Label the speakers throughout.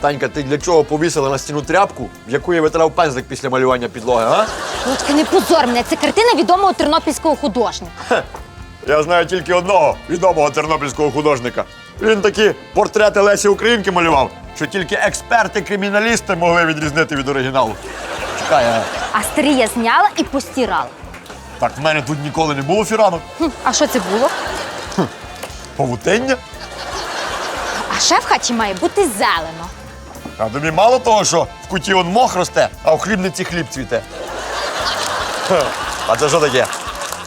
Speaker 1: Танька, ти для чого повісила на стіну тряпку, в яку я витирав пензлик після малювання підлоги, а?
Speaker 2: Володька, не позор мене. Це картина відомого тернопільського художника.
Speaker 1: Я знаю тільки одного відомого тернопільського художника. Він такі портрети Лесі Українки малював, що тільки експерти-криміналісти могли відрізнити від оригіналу. Чекай, а
Speaker 2: А старі я зняла і постирала.
Speaker 1: так в мене тут ніколи не було фіранок.
Speaker 2: Хм, а що це було?
Speaker 1: Павутиння?
Speaker 2: А ще в хаті має бути зелено.
Speaker 1: А тобі мало того, що в куті он мох росте, а в хлібниці хліб цвіте. А це що таке?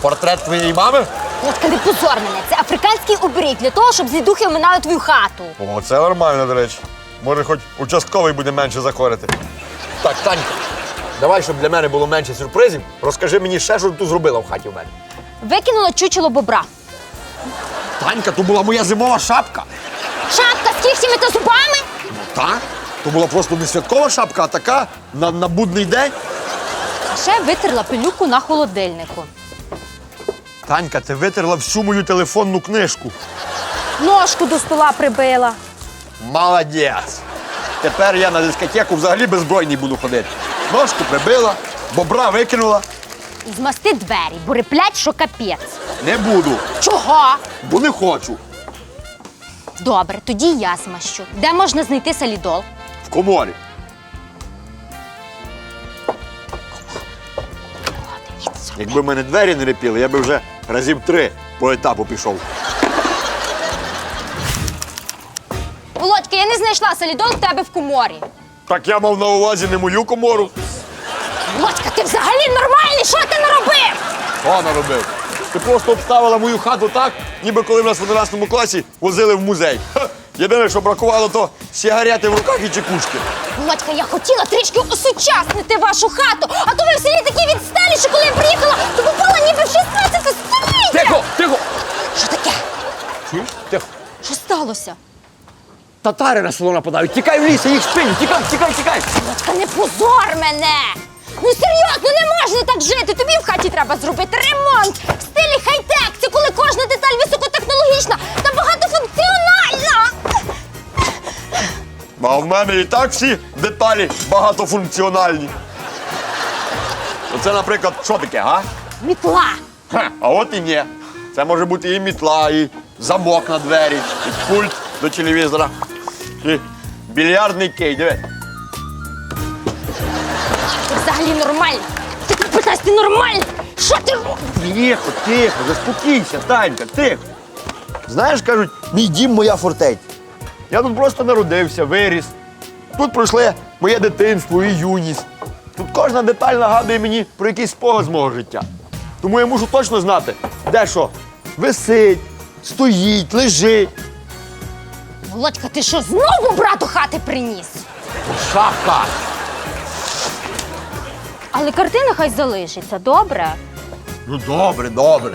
Speaker 1: Портрет твоєї мами?
Speaker 2: Володька, не позор мене. Це африканський оберіг для того, щоб злідухи оминали твою хату.
Speaker 1: О, це нормально, до речі. Може, хоч участковий буде менше заходити. Так, Танька, давай, щоб для мене було менше сюрпризів, розкажи мені ще, що ти тут зробила в хаті в мене.
Speaker 2: Викинула чучело бобра.
Speaker 1: Танька, то була моя зимова шапка.
Speaker 2: Шапка з кігтями та зубами.
Speaker 1: Ну так? То була просто не святкова шапка, а така на, на будний день.
Speaker 2: А ще витерла пилюку на холодильнику.
Speaker 1: Танька, ти витерла всю мою телефонну книжку.
Speaker 2: Ножку до стола прибила.
Speaker 1: Молодець. Тепер я на дискотеку взагалі беззбройний буду ходити. Ножку прибила, бобра викинула.
Speaker 2: І змасти двері, бо реплять, що капець.
Speaker 1: Не буду,
Speaker 2: Чого?
Speaker 1: бо не хочу.
Speaker 2: Добре, тоді я змащу. Де можна знайти салідол?
Speaker 1: Коморі. Якби в мене двері не репіли, я би вже разів три по етапу пішов.
Speaker 2: Володька, я не знайшла солідол в тебе в коморі.
Speaker 1: Так я мав на увазі не мою комору.
Speaker 2: Володька, ти взагалі нормальний? Що ти наробив?
Speaker 1: Що наробив? Ти просто обставила мою хату так, ніби коли в нас в 11 класі возили в музей. Ха! Єдине, що бракувало, то сигарети в руках і чекушки.
Speaker 2: Володька, я хотіла трішки осучаснити вашу хату, а то ви в селі такі відсталі, що коли я приїхала, то попала ніби в 16 століття.
Speaker 1: Тихо, тихо!
Speaker 2: Що таке?
Speaker 1: Чуєш? Тихо.
Speaker 2: Що сталося?
Speaker 1: Татари на село нападають. Тікай в ліс, я їх спиню. Тікай, тікай, тікай.
Speaker 2: Володька, не позор мене! Ну серйозно, не можна так жити. Тобі в хаті треба зробити ремонт в стилі хай-тек. Це коли кожна
Speaker 1: А в мене і так всі деталі багатофункціональні. Оце, наприклад, що таке, га?
Speaker 2: Мітла.
Speaker 1: Ха, а от і ні. Це може бути і мітла, і замок на двері, і пульт до телевізора, і більярдний кей. Диви.
Speaker 2: Ти взагалі нормальний. Ти питайся, ти нормальний. Що ти робиш?
Speaker 1: Тихо, тихо, заспокійся, Танька, тихо. Знаєш, кажуть, мій дім моя фортеця. Я тут просто народився, виріс. Тут пройшли моє дитинство і юність. Тут кожна деталь нагадує мені про якийсь спогад з мого життя. Тому я мушу точно знати, де що висить, стоїть, лежить.
Speaker 2: Володька, ти що, знову брату хати приніс?
Speaker 1: Шаха!
Speaker 2: Але картина хай залишиться, добре?
Speaker 1: Ну добре, добре.